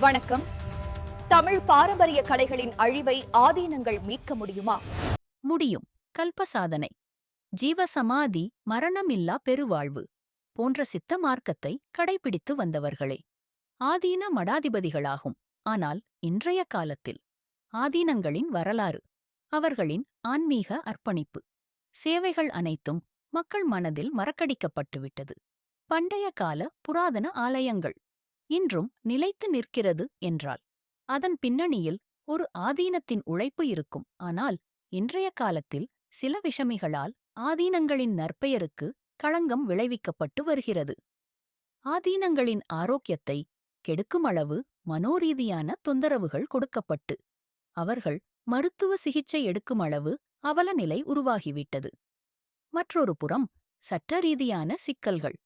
வணக்கம். தமிழ் பாரம்பரிய கலைகளின் அழிவை ஆதீனங்கள் மீட்க முடியுமா? முடியும். கல்பசாதனை. ஜீவசமாதி மரணமில்லா பெருவாழ்வு போன்ற சித்த மார்க்கத்தை கடைபிடித்து வந்தவர்களே. ஆதீன மடாதிபதிகளாகும். ஆனால் இன்றைய காலத்தில் ஆதீனங்களின் வரலாறு அவர்களின் ஆன்மீக அர்ப்பணிப்பு சேவைகள் அனைத்தும் மக்கள் மனதில் மறக்கடிக்கப்பட்டுவிட்டது. பண்டைய கால புராதன ஆலயங்கள் இன்றும் நிலைத்து நிற்கிறது என்றால் அதன் பின்னணியில் ஒரு ஆதீனத்தின் உழைப்பு இருக்கும். ஆனால் இன்றைய காலத்தில் சில விஷமிகளால் ஆதீனங்களின் நற்பெயருக்கு களங்கம் விளைவிக்கப்பட்டு வருகிறது. ஆதீனங்களின் ஆரோக்கியத்தை கெடுக்குமளவு மனோரீதியான தொந்தரவுகள் கொடுக்கப்பட்டு அவர்கள் மருத்துவ சிகிச்சை எடுக்குமளவு அவலநிலை உருவாகிவிட்டது. மற்றொரு புறம் சட்ட ரீதியான சிக்கல்கள்.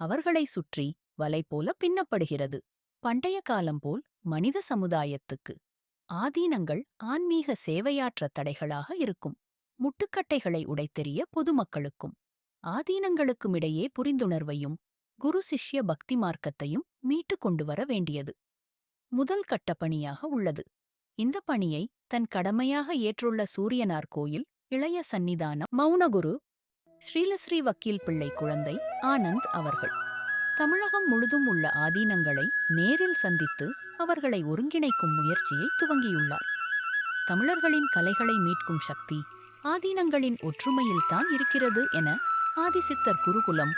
அவர்களை சுற்றி வலை போல பின்னப்படுகிறது. பண்டைய காலம் போல் மனித சமுதாயத்துக்கு ஆதீனங்கள் ஆன்மீக சேவையாற்ற தடைகளாக இருக்கும். முட்டுக்கட்டைகளை உடைத்தெறிய பொதுமக்களுக்கும் ஆதீனங்களுக்கும் இடையே புரிந்துணர்வையும் குரு சிஷ்ய பக்தி மார்க்கத்தையும் மீட்டு கொண்டு வர வேண்டியது. முதல் கட்ட பணியாக உள்ளது. இந்த பணியை தன் கடமையாக ஏற்றுள்ள சூரியனார் கோயில் இளைய சந்நிதானம் மௌனகுரு ஸ்ரீலஸ்ரீ வக்கீல் பிள்ளை குழந்தை ஆனந்த் அவர்கள் தமிழகம் முழுதும் உள்ள ஆதீனங்களை நேரில் சந்தித்து அவர்களை ஒருங்கிணைக்கும் முயற்சியை துவங்கியுள்ளார். தமிழர்களின் கலைகளை மீட்கும் சக்தி ஆதீனங்களின் ஒற்றுமையில்தான் இருக்கிறது என ஆதிசித்தர் குருகுலம்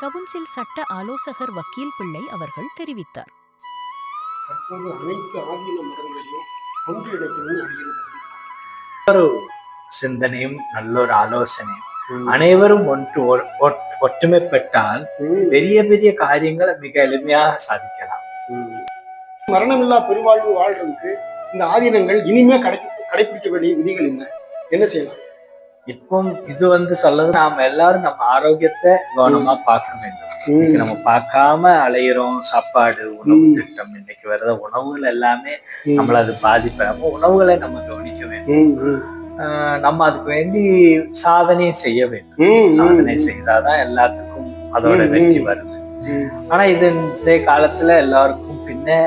கவுன்சில் சட்ட ஆலோசகர் வக்கீல் பிள்ளை அவர்கள் தெரிவித்தார். தற்போது அனைத்து ஆதீன மதங்களையும் ஒன்றிணைக்கணும்னு அடிக்கிறது சிந்தனையும் நல்லொரு ஆலோசனையும் அனைவரும் ஒன்று ஒற்றுமைப்பட்டால் பெரிய பெரிய காரியங்களை மிக எளிமையாக சாதிக்கலாம் மரணமில்லா பெருவாழ்வு வாழ்றதுக்கு இந்த ஆதீனங்கள் இனிமே கடை கடைபிடிக்க வேண்டிய விதிகள் என்ன என்ன செய்யலாம் இப்போ இது வந்து சொல்லது நாம எல்லாரும் நம்ம ஆரோக்கியத்தை கவனமா பார்க்க வேண்டும் இன்னைக்கு நம்ம பார்க்காம அலையிறோம் சாப்பாடு உணவு. திட்டம் இன்னைக்கு வர்ற உணவுகள் எல்லாமே நம்மள அது பாதிப்பாம உணவுகளை நம்ம கவனிக்க வேண்டும் நம்ம அதுக்கு வேண்டி சாதனை செய்ய வேண்டும் சாதனை. செய்தாதான் எல்லாத்துக்கும் அதோட வெற்றி. வருது ஆனா இது இன்றைய காலத்துல எல்லாருக்கும் பின்ன.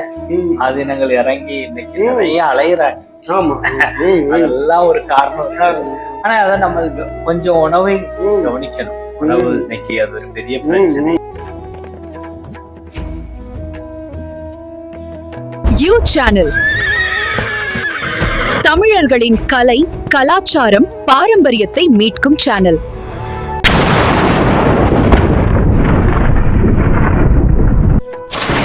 ஆதீனங்கள் இறங்கி இன்னைக்கு. நிறைய அலையிறாங்க. அதெல்லாம் ஒரு காரணம் தான். ஆனா அதை நம்ம கொஞ்சம் உணவை. கவனிக்கணும் உணவு. இன்னைக்கு அது ஒரு பெரிய பிரச்சனை. யூ சேனல் தமிழர்களின் கலை கலாச்சாரம் பாரம்பரியத்தை மீட்கும் சேனல்